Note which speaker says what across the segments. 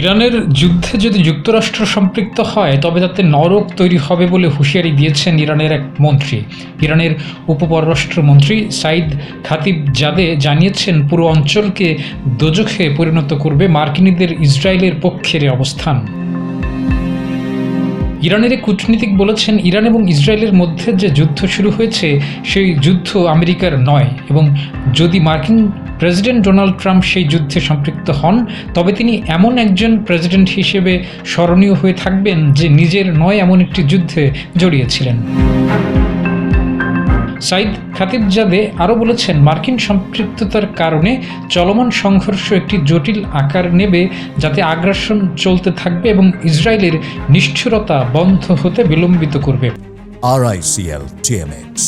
Speaker 1: ইরানের যুদ্ধে যদি যুক্তরাষ্ট্র সম্পৃক্ত হয়, তবে তাতে নরক তৈরি হবে বলে হুঁশিয়ারি দিয়েছেন ইরানের এক মন্ত্রী। ইরানের উপপররাষ্ট্রমন্ত্রী সাইদ খাতিব জাদে জানিয়েছেন, পুরো অঞ্চলকে দোজখে পরিণত করবে মার্কিনীদের ইসরায়েলের পক্ষের অবস্থান। ইরানের এক কূটনীতিক বলেছেন, ইরান এবং ইসরায়েলের মধ্যে যে যুদ্ধ শুরু হয়েছে, সেই যুদ্ধ আমেরিকার নয় এবং যদি মার্কিন প্রেসিডেন্ট ডোনাল্ড ট্রাম্প সেই যুদ্ধে সম্পৃক্ত হন, তবে তিনি এমন একজন প্রেসিডেন্ট হিসেবে স্মরণীয় হয়ে থাকবেন যে নিজের নয় এমন একটি যুদ্ধে জড়িয়েছিলেন। সাইদ খাতিবজাদে আরও বলেছেন, মার্কিন সম্পৃক্ততার কারণে চলমান সংঘর্ষ একটি জটিল আকার নেবে যাতে আগ্রাসন চলতে থাকবে এবং ইসরায়েলের নিষ্ঠুরতা বন্ধ হতে বিলম্বিত করবে।
Speaker 2: আরআইসিএল টিএমএক্স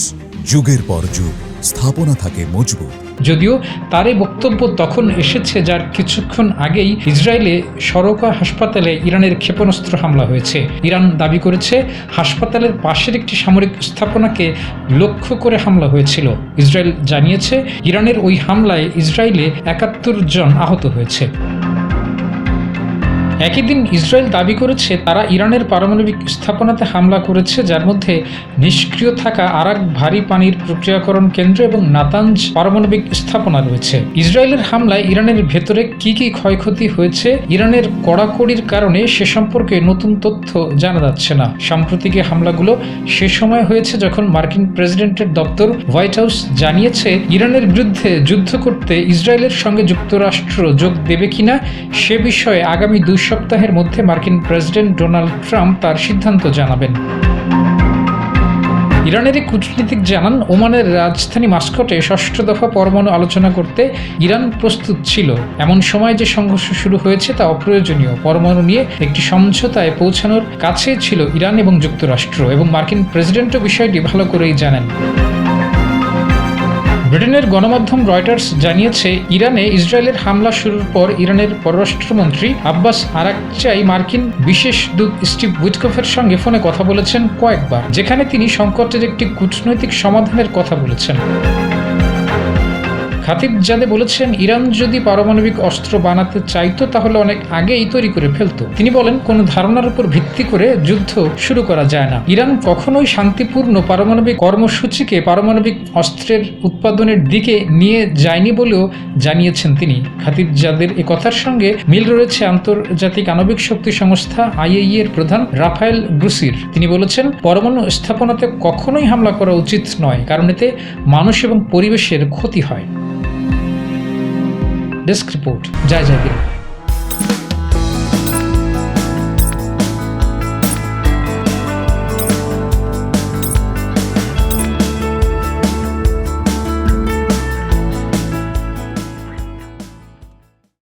Speaker 2: যুগের পর যুগ, স্থাপনা থাকে মজবুত।
Speaker 1: যদিও তার এই বক্তব্য তখন এসেছে যার কিছুক্ষণ আগেই ইসরায়েলে সরকা হাসপাতালে ইরানের ক্ষেপণাস্ত্র হামলা হয়েছে। ইরান দাবি করেছে হাসপাতালের পাশের একটি সামরিক স্থাপনাকে লক্ষ্য করে হামলা হয়েছিল। ইসরায়েল জানিয়েছে, ইরানের ওই হামলায় ইসরায়েলে একাত্তর জন আহত হয়েছে। একই দিন ইসরায়েল দাবি করেছে তারা ইরানের পারমাণবিক স্থাপনাতে হামলা করেছে, যার মধ্যে নিষ্ক্রিয় থাকা আরাক ভারী পানির প্রক্রিয়াকরণ কেন্দ্র এবং নাতাঞ্জ পারমাণবিক স্থাপনা রয়েছে। ইসরায়েলের হামলায় ইরানের ভেতরে কি কি ক্ষয়ক্ষতি হয়েছে, ইরানের কড়াকড়ির কারণে সে সম্পর্কে নতুন তথ্য জানা যাচ্ছে না। সাম্প্রতিক হামলাগুলো সে সময় হয়েছে যখন মার্কিন প্রেসিডেন্টের দপ্তর হোয়াইট হাউস জানিয়েছে, ইরানের বিরুদ্ধে যুদ্ধ করতে ইসরায়েলের সঙ্গে যুক্তরাষ্ট্র যোগ দেবে কিনা সে বিষয়ে আগামী দুই সপ্তাহের মধ্যে মার্কিন প্রেসিডেন্ট ডোনাল্ড ট্রাম্প তার সিদ্ধান্ত জানাবেন। ইরানের এক কূটনীতিক জানান, ওমানের রাজধানী মাস্কটে ষষ্ঠ দফা পরমাণু আলোচনা করতে ইরান প্রস্তুত ছিল। এমন সময় যে সংঘর্ষ শুরু হয়েছে তা অপ্রয়োজনীয়। পরমাণু নিয়ে একটি সমঝোতায় পৌঁছানোর কাছে ছিল ইরান এবং যুক্তরাষ্ট্র এবং মার্কিন প্রেসিডেন্টও বিষয়টি ভালো করেই জানেন। ব্রিটেনের গণমাধ্যম রয়টার্স জানিয়েছে, ইরানে ইসরায়েলের হামলা শুরুর পর ইরানের পররাষ্ট্রমন্ত্রী আব্বাস আরাকচাই মার্কিন বিশেষ দূত স্টিভ উইটকফের সঙ্গে ফোনে কথা বলেছেন কয়েকবার, যেখানে তিনি সংকটের একটি কূটনৈতিক সমাধানের কথা বলেছেন। খাতিব জাদে বলেছেন, ইরান যদি পারমাণবিক অস্ত্র বানাতে চাইতো, তাহলে অনেক আগেই তৈরি করে ফেলতো। তিনি বলেন, কোনো ধারণার উপর ভিত্তি করে যুদ্ধ শুরু করা যায় না। ইরান কখনোই শান্তিপূর্ণ পারমাণবিক কর্মসূচিকে পারমাণবিক অস্ত্রের উৎপাদনের দিকে নিয়ে যায়নি বলেও জানিয়েছেন তিনি। খাতিব জাদের এ কথার সঙ্গে মিল রয়েছে আন্তর্জাতিক আণবিক শক্তি সংস্থা আইএই এর প্রধান রাফায়েল গ্রুসির। তিনি বলেছেন, পরমাণু স্থাপনাতে কখনোই হামলা করা উচিত নয়, কারণ এতে মানুষ এবং পরিবেশের ক্ষতি হয়। Desk report. जय जय भीम।